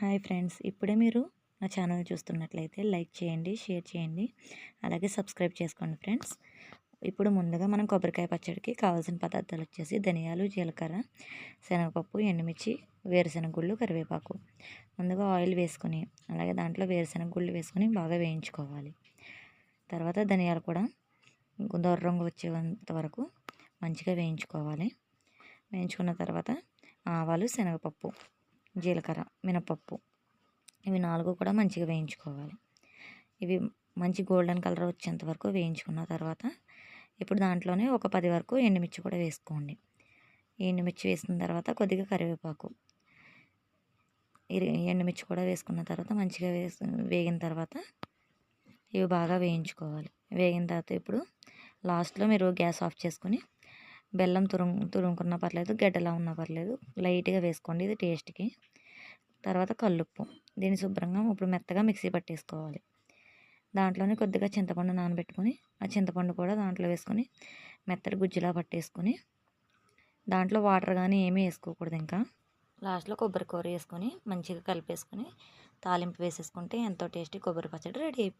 Hi friends ఇప్పుడే మీరు నా ఛానల్ చూస్తున్నట్లయితే లైక్ చేయండి షేర్ చేయండి అలాగే సబ్స్క్రైబ్ చేసుకోండి ఫ్రెండ్స్. ఇప్పుడు ముందుగా మనం కొబ్బరికాయ పచ్చడికి కావాల్సిన పదార్థాలు వచ్చేసి ధనియాలు జీలకర్ర శనగపప్పు ఎండుమిర్చి వేరుశెనగ గుళ్ళు కరివేపాకు. ముందుగా ఆయిల్ వేసుకొని అలాగే దాంట్లో వేరుశెనగ గుళ్ళు వేసుకొని బాగా వేయించుకోవాలి. తర్వాత ధనియాలు కూడా దొర రంగు వచ్చేంత వరకు మంచిగా వేయించుకోవాలి. వేయించుకున్న తర్వాత ఆవాలు శనగపప్పు. జీలకర్ర మినపప్పు ఇవి నాలుగు కూడా మంచిగా వేయించుకోవాలి. ఇవి మంచి గోల్డెన్ కలర్ వచ్చేంత వరకు వేయించుకున్న తర్వాత ఇప్పుడు దాంట్లోనే ఒక పది వరకు ఎండుమిర్చి కూడా వేసుకోండి. ఎండుమిర్చి వేసిన తర్వాత కొద్దిగా కరివేపాకు ఎండుమిర్చి కూడా వేసుకున్న తర్వాత మంచిగా వేసి వేగిన తర్వాత ఇవి బాగా వేయించుకోవాలి. వేగిన తర్వాత ఇప్పుడు లాస్ట్లో మీరు గ్యాస్ ఆఫ్ చేసుకుని బెల్లం తురుం తురుముకున్నా పర్లేదు గడ్డలా ఉన్నా పర్లేదు. లైట్గా వేసుకోండి ఇది టేస్ట్కి. తర్వాత కల్లుప్పు. దీన్ని శుభ్రంగా ఇప్పుడు మెత్తగా మిక్సీ పట్టేసుకోవాలి. దాంట్లోనే కొద్దిగా చింతపండు నానబెట్టుకొని ఆ చింతపండు కూడా దాంట్లో వేసుకొని మెత్తటి గుజ్జులా పట్టేసుకొని దాంట్లో వాటర్ కానీ ఏమీ వేసుకోకూడదు ఇంకా. లాస్ట్లో కొబ్బరి కూర వేసుకొని మంచిగా కలిపేసుకొని తాలింపు వేసేసుకుంటే ఎంతో టేస్టీ కొబ్బరి పచ్చడి రెడీ అయిపోతుంది